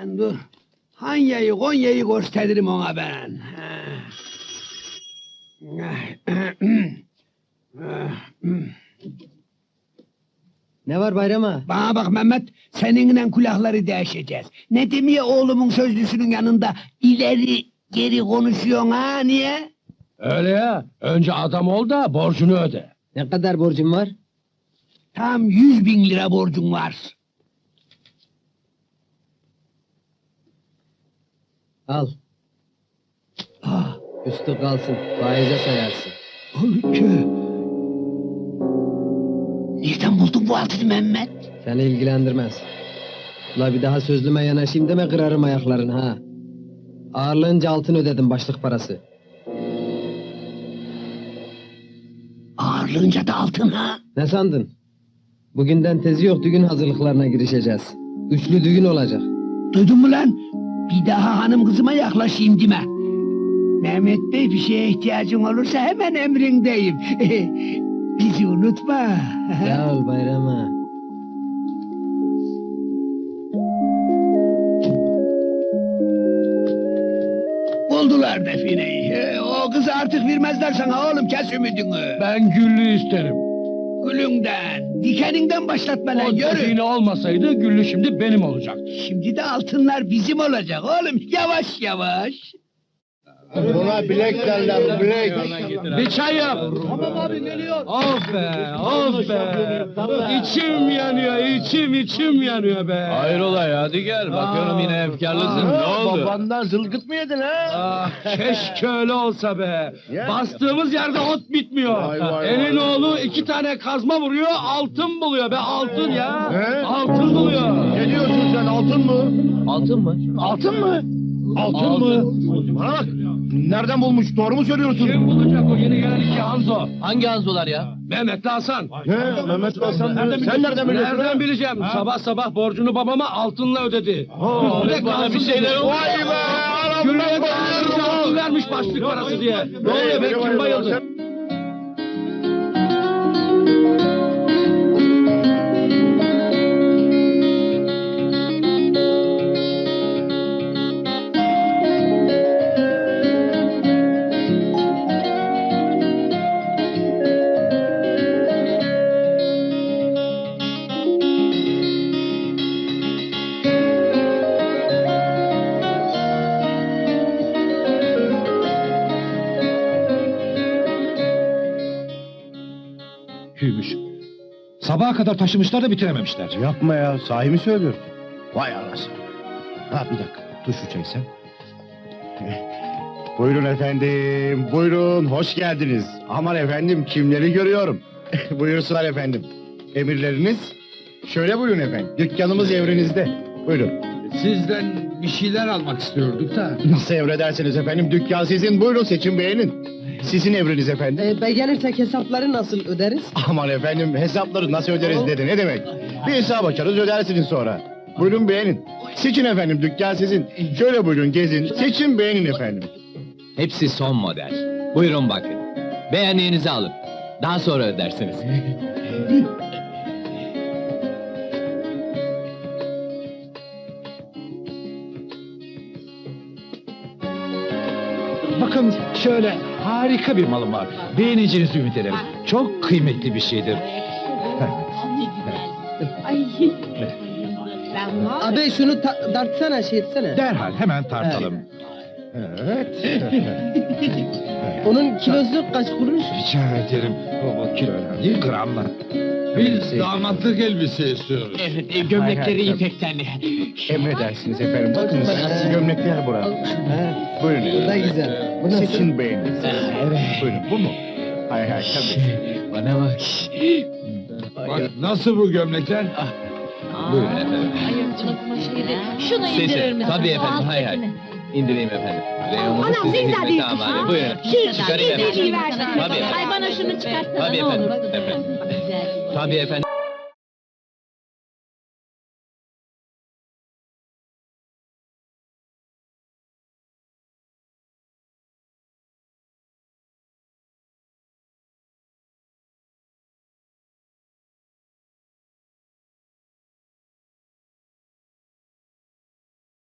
Sen dur. Hanya'yı Konya'yı gösteririm ona ben. Ne var bayrama? Bana bak Mehmet, seninle kulakları değişeceğiz. Ne demeye oğlumun sözlüsünün yanında ileri geri konuşuyorsun ha, niye? Öyle ya. Önce adam ol da borcunu öde. Ne kadar borcum var? Tam yüz bin lira borcun var. Al. Ah, Üstü kalsın. Faize sayarsın. ay, tüh. Nereden buldun bu altını Mehmet? Seni ilgilendirmez. La bir daha sözlüme yanaşayım deme kırarım ayaklarını ha. Ağırlığınca altın ödedim başlık parası. Ağırlığınca da altın ha. Ne sandın? Bugünden tezi yok düğün hazırlıklarına girişeceğiz. Üçlü düğün olacak. Duydun mu lan? Bir daha hanım kızıma yaklaşayım deme. Mehmet Bey bir şeye ihtiyacın olursa hemen emrindeyim. Bizi unutma. Sağ ol bayrama. Buldular defineyi. Ee, O kızı artık vermezler sana oğlum kes ümidini. Ben güllü isterim. Gülünden, dikeninden başlatma O yürü. define olmasaydı güllü şimdi benim olacaktı. Şimdi de altınlar bizim olacak oğlum. Yavaş yavaş. Buna bilek derler, bilek. Bir çay yap. Tamam abi geliyor. Of be, of be. İçim yanıyor, içim içim yanıyor be. Hayrola ya gel bakıyorum yine efkarlısın. Ne oldu? Babandan zılgıt mı yedin ha? Ah, keşke öyle olsa be. Bastığımız yerde ot bitmiyor. Elin oğlu iki tane kazma vuruyor, altın buluyor be altın ya. Altın buluyor. Ne diyorsun sen altın mı? Altın mı? Altın mı? Altın mı? Bak. Nereden bulmuş? Doğru mu söylüyorsun? Kim bulacak o yeni gelen iki Hanzo? Hangi Hanzolar ya? Mehmet Hasan. He, Mehmet Hasan. Sen nereden biliyorsun? Nereden bileceğim? Sabah sabah borcunu babama altınla ödedi. Üstüne bana bir şeyler oldu. Vay be! Ben ayrıca altın vermiş başlık parası diye. Ne oluyor be kim bayıldı? Hüymüş. Sabaha kadar taşımışlar da bitirememişler. Yapma ya, sahi mi söylüyorsun? Vay anasını. Ha bir dakika, dur şu çayı sen. Buyurun efendim, buyurun, hoş geldiniz. Aman efendim, kimleri görüyorum. Buyursunlar efendim. Emirleriniz? Şöyle buyurun efendim, dükkanımız evrenizde. Buyurun. Sizden bir şeyler almak istiyorduk da. Nasıl emredersiniz efendim, dükkan sizin, buyurun seçin beğenin. Sizin evreniz efendim. Ee, gelirsek hesapları nasıl öderiz? Aman efendim, hesapları nasıl öderiz dedi, ne demek? Bir hesap açarız, ödersiniz sonra. Buyurun beğenin. Seçin efendim, dükkan sizin. Şöyle buyurun, gezin, seçin beğenin efendim. Hepsi son model. Buyurun bakın. Beğendiğinizi alın. Daha sonra ödersiniz. Bakın şöyle harika bir malım var. Beğeneceğinizi ümit ederim. Çok kıymetli bir şeydir. Abi şunu ta- tartsana şey etsene. Derhal hemen tartalım. Evet. Onun kilosu kaç kuruş? Rica ederim. O kilo önemli gramla. Biz damatlık elbise istiyoruz. Evet, e, gömlekleri ipektenli. Emredersiniz efendim, bakın siz gömlekler burada. Buyurun. Bu da güzel. Bu nasıl? Seçin beğenin. evet. Buyurun, bu mu? Hay hay tabii. Bana bak. Bak nasıl bu gömlekler? Buyurun efendim. ayırtılıkma şeyleri. Şunu Sesi, indirir misin? tabii efendim, hay hay. alttakini. İndireyim efendim. Reyonumuz Anam sizin ne güzel hizmet büyük damadı. ha. Buyurun. Şey, Çıkarayım bir efendim. versene. Tabii efendim. Ay bana şunu çıkartsana Tabii ne olur. efendim, efendim. Tabii efendim.